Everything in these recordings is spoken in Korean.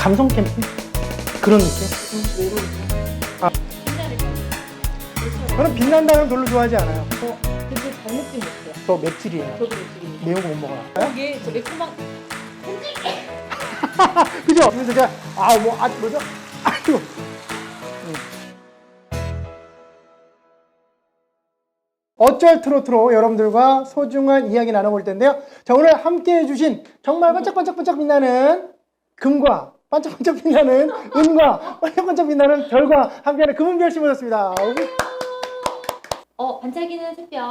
감성 캠핑? 그런 느낌? 아. 저는 빛난다는 별로 좋아하지 않아요. 어, 근데 잘 먹진 못해요. 저 맵찔이에요. 저도 매콤. 매운 거 못 먹어요. 이게 저 매콤한 그죠? 그래서 제가 아 뭐 아 뭐죠? 아이고. 음. 어쩔 트로트로 여러분들과 소중한 이야기 나눠볼 텐데요. 자 오늘 함께 해주신 정말 반짝반짝 반짝 빛나는 금과 반짝반짝 빛나는 은과 반짝반짝 빛나는 별과 함께하는 금은별 씨 모셨습니다. 어 반짝이는 샛별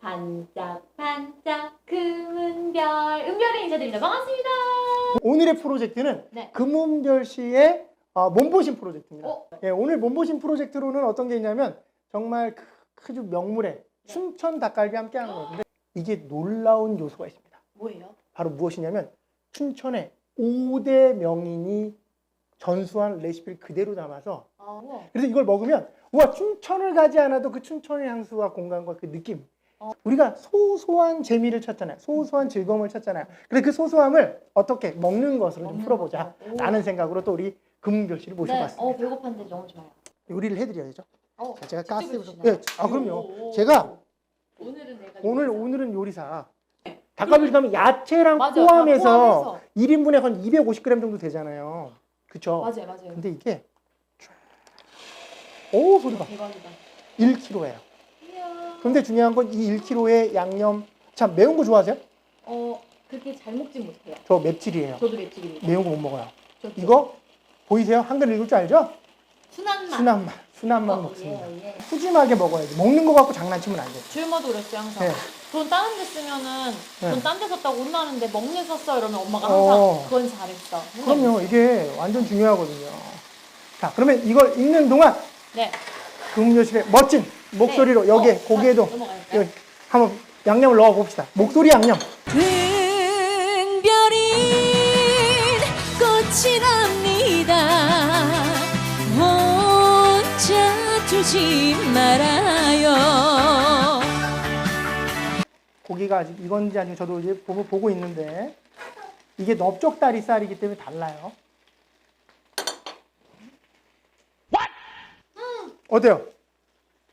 반짝반짝 금은별 은별이 인사드립니다. 반갑습니다. 오늘의 프로젝트는 네. 금은별 씨의 어, 몸보신 프로젝트입니다. 어? 예, 오늘 몸보신 프로젝트로는 어떤 게 있냐면 정말 그 아주 명물의 네. 춘천 닭갈비 함께 하는 건데 이게 놀라운 요소가 있습니다. 뭐예요? 바로 무엇이냐면 춘천의 5대 명인이 전수한 레시피를 그대로 담아서 아, 우와. 그래서 이걸 먹으면 와 춘천을 가지 않아도 그 춘천의 향수와 공간과 그 느낌 어. 우리가 소소한 재미를 찾잖아요 소소한 즐거움을 찾잖아요 근데 그 소소함을 어떻게 먹는 것으로 좀 먹는 풀어보자. 오. 라는 생각으로 또 우리 씨를 네. 모셔봤습니다 어 배고픈데 너무 좋아요. 요리를 해드려야죠 어, 자, 제가 직접 가스 해주시나요? 예, 아 그럼요 오, 오, 제가 오. 오늘은 내가 오늘 요리사. 오늘은 요리사 닭갈비 하면 야채랑 맞아요. 포함해서, 다 포함해서. 1인분에 한 250g 정도 되잖아요 그쵸 맞아요, 맞아요. 근데 이게 오 소리가 대박이다. 1kg예요 이야. 근데 중요한 건 이 1kg의 양념 참 매운 거 좋아하세요? 어 그렇게 잘 먹진 못해요. 저 맵찔이에요 저도 맵찔입니다. 매운 거 못 먹어요 저도. 이거 보이세요? 한글 읽을 줄 알죠? 순한 맛. 순한 맛 순한 맛 어, 먹습니다 예, 예. 푸짐하게 먹어야지 먹는 거 갖고 장난치면 안 돼요 주말도 그랬어요 항상. 네. 돈 다른 데 쓰면은 네. 돈딴 데 썼다고 혼나는데 먹는 데 썼어 이러면 엄마가 항상 어. 그건 잘했어. 그럼요 이게 완전 중요하거든요 자 그러면 이걸 읽는 동안 네. 금요실의 멋진 목소리로 네. 여기에 어, 고기에도 넘어갈까요? 여기 한번 양념을 넣어 봅시다 목소리 양념 은별인 꽃이 납니다 혼자 두지 말아 고기가 아직 익었는지 아닌지 저도 이제 보고, 보고 있는데 이게 넓적다리 쌀이기 때문에 달라요. 어때요?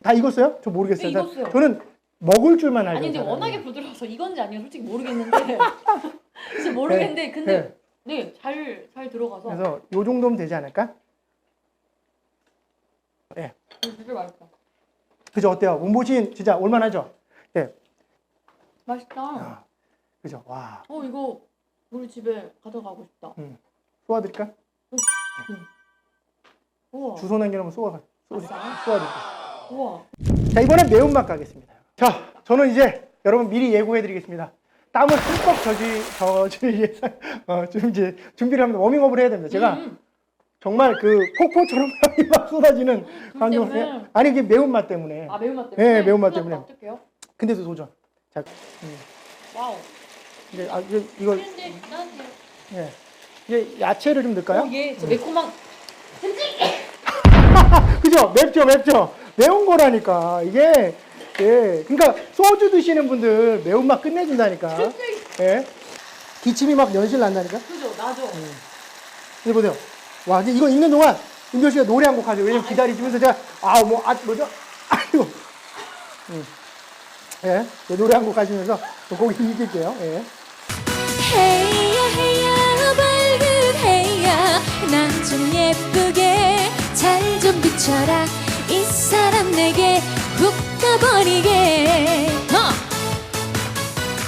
다 익었어요? 저 모르겠어요. 네, 익었어요. 저는 먹을 줄만 알죠. 아니 근데. 워낙에 부드러워서 이건지 아닌지 솔직히 모르겠는데 진짜 모르겠는데 네, 근데 네잘잘 들어가서 그래서 요 정도면 되지 않을까? 예. 진짜 맛있다. 그죠? 어때요? 문보신 진짜 올만하죠? 예. 맛있다. 아, 그죠? 와. 어 이거 우리 집에 가져가고 싶다. 쏘아드릴까? 우와. 주소 남겨놓으면 쏘아, 쏘, 아싸. 쏘아드릴게요. 우와. 자 이번엔 매운맛 가겠습니다. 자 저는 이제 여러분 미리 예고해드리겠습니다. 땀을 흠뻑 젖이 젖을 예상 어, 좀 이제 준비를 합니다. 워밍업을 해야 됩니다. 제가 음, 정말 그 폭포처럼 향이 막 쏟아지는 감정 때문에? 아니 이게 매운맛 때문에 아 매운맛 때문에. 네, 매운맛. 때문에. 어떡해요? 근데도 도전. 자 음, 와우. 이제 아 이거 이거 근데 나한테 예 이제 야채를 좀 넣을까요? 어, 얘, 저 매콤한 그죠? 맵죠, 맵죠. 매운 거라니까 이게 예 그러니까 소주 드시는 분들 매운맛 끝내준다니까. 예 기침이 막 연실 난다니까. 그죠? 나죠. 이제 보세요. 와, 이제 이거 읽는 동안 은별 씨가 노래 한 곡 하죠. 왜냐면 기다리시면서 제가, 아, 뭐, 아, 뭐죠? 아이고. 음. 예, 네, 노래 한 곡 하시면서 곡 읽을게요. 예. 해야 해야 밝은 해야 난 좀 예쁘게 잘 좀 비춰라 이 사람 내게 훅 가버리게 어!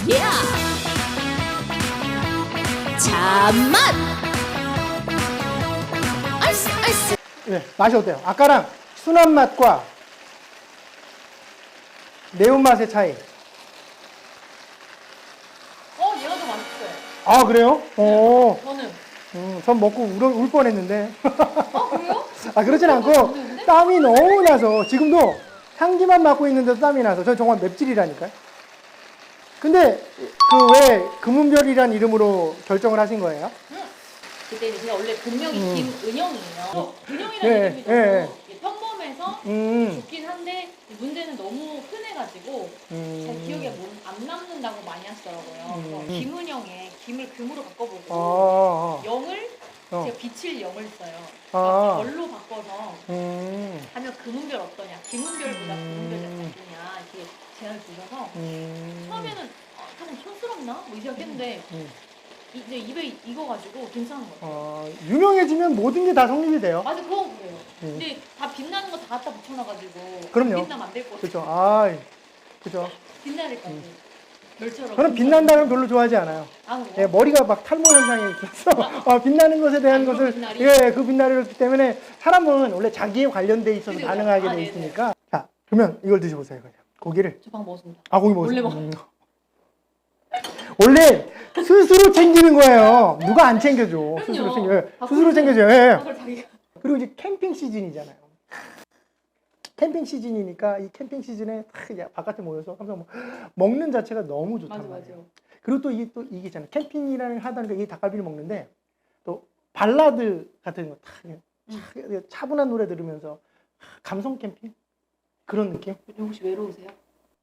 yeah! 잠만 얼쑤 얼쑤 예, 맛이 어때요? 아까랑 순한 맛과 매운맛의 차이. 어 얘가 더 맛있어요. 아, 그래요? 어, 저는. 음, 전 먹고 울, 울 뻔했는데. 어 그래요? 아, 그렇진 않고 땀이 너무 나서 지금도 향기만 맡고 있는데도 땀이 나서 전 정말 맵찔이라니까요. 근데 그 왜 금은별이란 이름으로 결정을 하신 거예요? 그때 제가 원래 본명이 음. 김은영이에요. 은영이라는 예, 이름이 예, 너무 예. 해서 음, 좋긴 한데 문제는 너무 흔해가지고 잘 음. 기억에 못- 안 남는다고 많이 하시더라고요. 음. 그래서 김은영에 김을 금으로 바꿔보고 어, 어, 영을 어. 제가 빛을 영을 써요. 아. 별로 바꿔서 음. 하면 금은별 어떠냐, 김은별보다 음. 금은별 낫냐 이렇게 제안을 주셔서 음. 처음에는 아, 조금 촌스럽나 뭐이 생각했는데 음. 이제 입에 익어가지고 괜찮은 것 같아요. 어, 유명해지면 모든 게 다 성립이 돼요. 맞아 그건 그래요. 음. 근데 다 빛나는 갖다 붙여놔가지고 그럼요. 빛나면 안 될 것 같아요. 그렇죠. 아, 그죠. 빛나야 될것 같아요. 별처럼. 저는 빛난다는 별로 좋아하지 않아요. 아 예, 그래요? 머리가 막 탈모 현상이 있어서 어, 빛나는 것에 대한 아, 그 것을 빛날이? 예, 그 빛나리였기 때문에 사람은 원래 자기에 관련돼 있어서 그죠, 반응하게. 아, 돼 네네. 있으니까. 자, 그러면 이걸 드셔보세요. 그냥 고기를. 저방 먹었습니다. 아, 고기 먹었어요. 원래 음. 원래 스스로 챙기는 거예요. 누가 안 챙겨줘. 스스로 챙겨. 예, 아, 스스로 챙겨줘요. 예. 아, 그걸 자기가 그리고 이제 캠핑 시즌이잖아요. 캠핑 시즌이니까 이 캠핑 시즌에 탁 바깥에 모여서 항상 뭐 먹는 자체가 너무 좋단 맞아 말이에요. 맞아. 그리고 또 이게 또 이게 있잖아요. 캠핑이라는 게 하다니까 이 닭갈비를 먹는데 또 발라드 같은 거 탁, 탁 차분한 노래 들으면서 감성 캠핑 그런 느낌? 혹시 외로우세요?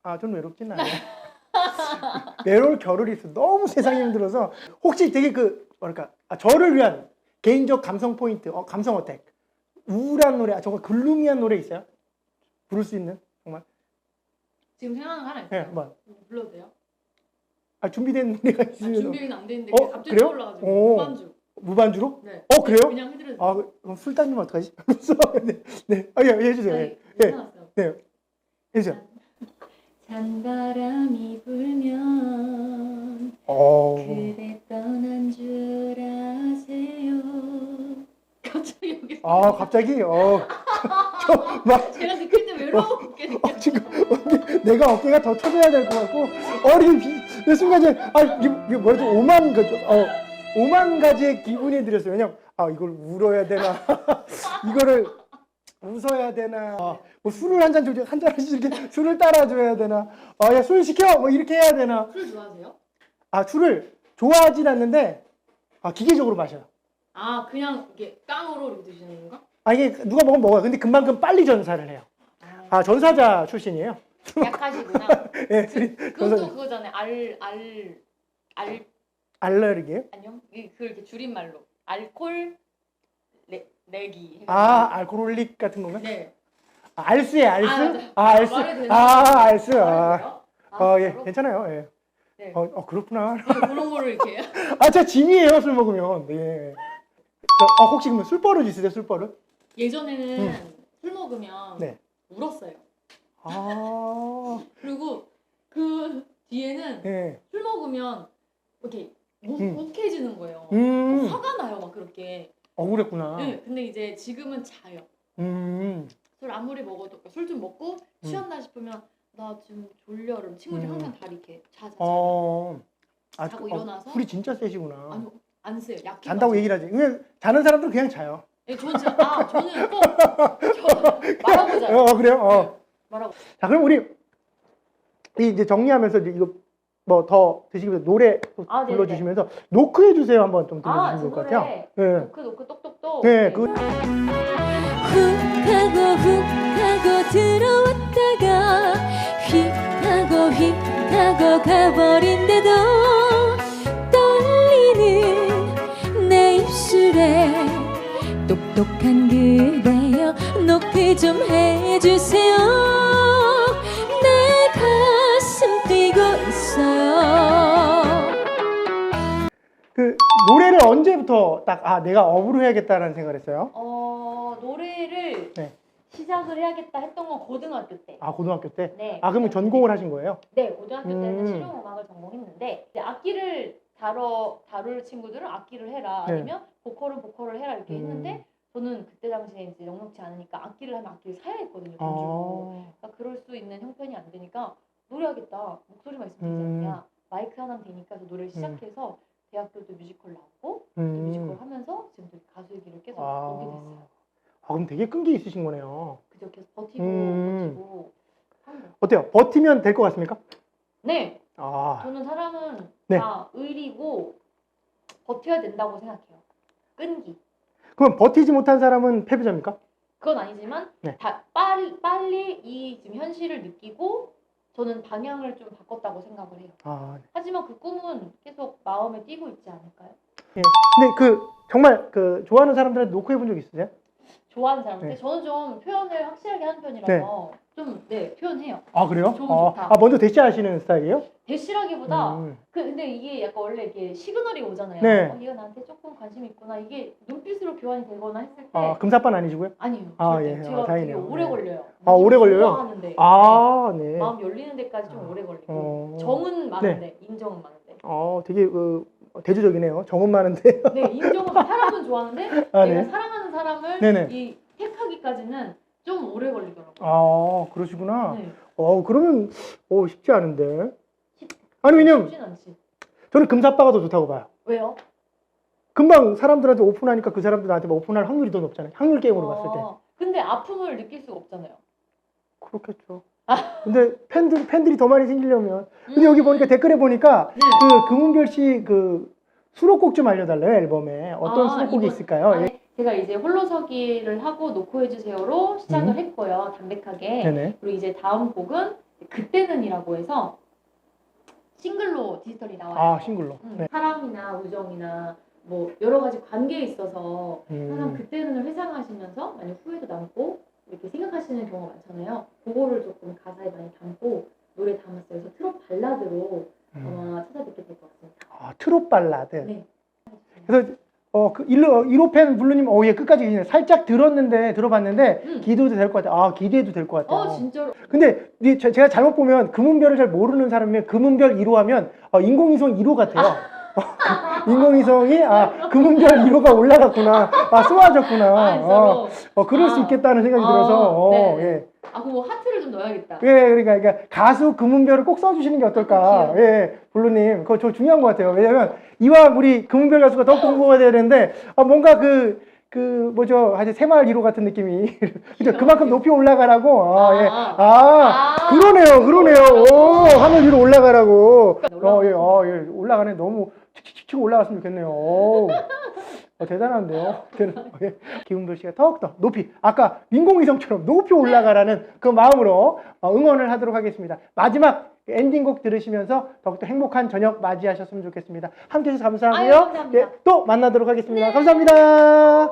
아, 저는 외롭진 않아요. 외로울 겨를이 있어. 너무 세상이 힘들어서 혹시 되게 그 뭐랄까 아, 저를 위한 개인적 감성 포인트, 어, 감성 어택, 우울한 노래, 아, 정말 글루미한 노래 있어요? 부를 수 있는 정말? 지금 생각나는 거 하나 예, 있어요. 뭐 불러도 돼요? 아, 준비된 노래가 아, 있으면 준비는 안 되는데 어, 갑자기 그래요? 떠올라가지고 오. 무반주. 무반주로? 네. 어, 그래요? 그냥 해드려도 돼요. 아, 그럼 술 따지면 어떡하지? 네, 네, 아, 예, 예, 해주세요. 예, 아니, 예. 생각났어요. 네, 해주세요. 찬바람이 불면 어, 그대 떠난 줄 아세요. 갑자기 여기 아, 갑자기, 어, 저, 막, 제가 때 외로웠게 느껴요. 지금 어깨, 내가 어깨가 더 터져야 될 것 같고 어린 비, 그 순간 이제 아 이게, 이게 뭐라지 오만 가지 어 오만 가지의 기분이 들었어요. 왜냐면 아 이걸 울어야 되나 이거를 웃어야 되나 아, 뭐 술을 한잔 줘한 잔씩 이렇게 술을 따라줘야 되나 아야 술 시켜 뭐 이렇게 해야 되나 술 좋아하세요? 아 술을 좋아하진 않는데 아 기계적으로 마셔요. 아 그냥 이렇게 깡으로 이렇게 드시는 건가? 아 이게 누가 먹으면 먹어요. 근데 금방금 빨리 전사를 해요. 아, 아 전사자 출신이에요. 약하시구나. 예, 술이 그것도 전사자 그거잖아요. 알, 알, 알, 알레르기예요. 아니요? 이- 그 이렇게 줄임말로. 알콜, 레, 내기. 아, 알코올릭 같은 건가? 네. 아, 알스예, 알스? 아. 아, 알스. 말해도 되나? 아, 알스. 아, 말해도 어, 예? 아, 괜찮아요. 예. 네. 어, 어, 그렇구나. 네, 그런 거를 이렇게. 아, 제가 짐이에요, 술 먹으면. 네. 저, 어, 혹시 그러면 술 버릇 있으세요, 술 버릇? 예전에는 술 먹으면 음. 네. 울었어요. 아, 그리고 그 뒤에는 예. 술 먹으면 이렇게 욱, 음. 욱해지는 거예요. 음, 화가 나요, 막 그렇게. 억울했구나. 네, 근데 이제 지금은 자요. 음, 술 아무리 먹어도 술 좀 먹고 취한다 싶으면 나 지금 졸려. 그럼 친구들이 음. 항상 다 이렇게 자자. 자. 어. 아, 자고 어, 일어나서? 술이 진짜 세시구나. 아니 안 세요. 약해. 잔다고 얘기를 하지. 그냥 자는 사람들은 그냥 자요. 예, 저는 진짜 아 저는 꼭 저, 말하고 자요. 어, 그래요? 어. 말하고. 자, 그럼 우리 이 이제 정리하면서 이제 이거 뭐 더 드시기 위해서 노래 또 아, 네네네. 불러주시면서 노크해 주세요 한번 좀 아, 들려주시면 저 좋을 것 같아요. 노래 네. 노크 노크 똑똑똑. 네, 그 훅 하고 훅 하고 들어왔다가 휙 하고 휙 하고 가버린데도 떨리는 내 입술에 똑똑한 그대여 노크 좀 해주세요 내 가슴 뛰고 있어요 그 노래를 언제부터 딱 아 내가 업으로 해야겠다라는 생각을 했어요. 어 노래를 네. 시작을 해야겠다 했던 건 고등학교 때. 아 고등학교 때. 네. 아 그러면 전공을 하신 거예요? 네, 고등학교 때는 음. 실용음악을 전공했는데 이제 악기를 다뤄 다룰 친구들은 악기를 해라 네. 아니면 보컬은 보컬을 해라 이렇게 음. 했는데 저는 그때 당시에 이제 넉넉지 않으니까 악기를 하면 악기를 사야 했거든요. 돈 주고. 아, 그러니까 그럴 수 있는 형편이 안 되니까 노래하겠다. 목소리만 있으면 되지 음. 않냐. 마이크 하나면 되니까 그래서 노래를 시작해서 대학교도 뮤지컬 나오고 음. 뮤지컬 하면서 지금도 가수의 길을 계속 아. 오게 됐어요. 아 그럼 되게 끈기 있으신 거네요. 그저 계속 버티고 음. 버티고. 어때요? 버티면 될 것 같습니까? 네, 아, 저는 사람은 네. 다 의리고 버텨야 된다고 생각해요. 끈기. 그럼 버티지 못한 사람은 패배자입니까? 그건 아니지만 네. 다 빨리, 빨리 이 지금 현실을 느끼고 저는 방향을 좀 바꿨다고 생각을 해요. 아, 하지만 그 꿈은 계속 마음에 띄고 있지 않을까요? 예. 근데 그 정말 그 좋아하는 사람들한테 노크해 본 적 있으세요? 좋아하는 사람인데 네. 저는 좀 표현을 확실하게 하는 편이라서 좀 네 표현해요. 아 그래요? 좋은 아, 좋다. 아, 먼저 대시하시는 스타일이에요? 대시라기보다 음. 그 근데 이게 약간 원래 이게 시그널이 오잖아요. 네. 어, 얘가 나한테 조금 관심 있구나. 이게 눈빛으로 교환이 되거나 했을 때 아 금사빠 아니시고요? 아니요. 아. 예. 제가 아, 다행이네요. 되게 오래 네. 걸려요. 아, 오래 걸려요? 좋아하는데 아 네. 네. 마음 열리는 데까지 좀 오래 걸리고 어. 정은 많은데 인정은 많은데. 어 되게 그 대조적이네요. 정은 많은데. 네 인정은 사람은 좋아하는데 아, 내가 네. 사랑하는 사람을 네네. 이 택하기까지는 좀 오래 걸리더라고요. 아 그러시구나. 네. 어 그러면 어 쉽지 않은데. 아니 왜냐면 쉽진 않지. 저는 금사빠가 더 좋다고 봐요. 왜요? 금방 사람들한테 오픈하니까 그 사람들 나한테 뭐 오픈할 확률이 더 높잖아요. 확률 게임으로 봤을 때. 어, 근데 아픔을 느낄 수가 없잖아요. 그렇겠죠. 근데 팬들 팬들이 더 많이 생기려면. 근데 여기 음. 보니까 댓글에 보니까 네. 그 금은별 씨 그 수록곡 좀 알려달래요 앨범에 어떤 아, 수록곡이 이번- 있을까요? 아, 예. 네. 제가 이제 홀로서기를 하고 놓고 해주세요로 시작을 음. 했고요. 담백하게. 네네. 그리고 이제 다음 곡은 그때는이라고 해서 싱글로 디지털이 나와요. 아 싱글로. 음, 네. 사랑이나 우정이나 뭐 여러 가지 관계에 있어서 항상 음. 그때는을 회상하시면서 많이 후회도 남고 이렇게 생각하시는 경우가 많잖아요. 그거를 조금 가사에 많이 담고 노래 담았어요. 그래서 트롯 발라드로 음. 아마 찾아뵙게 될 것 같습니다. 아 트롯 발라드. 네. 그래서 어 그 일로 1호 팬 블루님 어 예 끝까지 계시네. 살짝 들었는데 들어봤는데 음. 기도해도 될 것 같아. 아 기대해도 될 것 같아요. 어 진짜로 근데 이 제- 제가 잘못 보면 금은별을 잘 모르는 사람이면 금은별 1호 하면 어, 인공위성 1호 같아요. 어, 인공위성이 아 금은별 1호가 올라갔구나. 아 쏘아졌구나. 아 어, 진짜로 어, 그럴 수 아. 있겠다는 생각이 아, 들어서 어, 네네. 예. 아 그거 하트를 좀 넣어야겠다. 예, 그러니까, 그러니까 가수 금은별을 꼭 써주시는 게 어떨까. 귀여워. 예, 블루님. 그거 저 중요한 것 같아요. 왜냐면 이왕 우리 금은별 가수가 더 공부가 돼야 되는데, 아, 뭔가 그, 그, 뭐죠. 아주 새마을 1호 같은 느낌이. 그죠? 그만큼 높이 올라가라고. 아, 예. 아. 아, 아. 그러네요. 그러네요. 오, 하늘 위로 올라가라고. 그러니까 어, 예, 어, 예. 올라가네. 너무 칙칙칙 올라갔으면 좋겠네요. 오. 어, 대단한데요. 예. 기웅돌 씨가 더욱더 높이, 아까 인공위성처럼 높이 올라가라는 그 마음으로 어, 응원을 하도록 하겠습니다. 마지막 엔딩곡 들으시면서 더욱더 행복한 저녁 맞이하셨으면 좋겠습니다. 함께 해주셔서 감사하고요. 아유, 감사합니다. 예, 또 만나도록 하겠습니다. 감사합니다.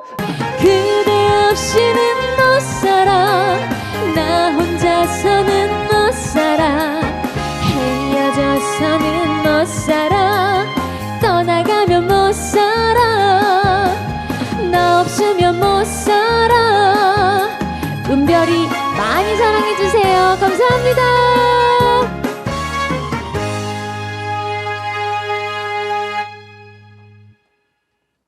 그대 없이는 못 살아 나 혼자서는 못 살아 헤어져서는 못 살아 떠나가면 못 살아 나 없으면 못 살아 은별이 많이 사랑해주세요 감사합니다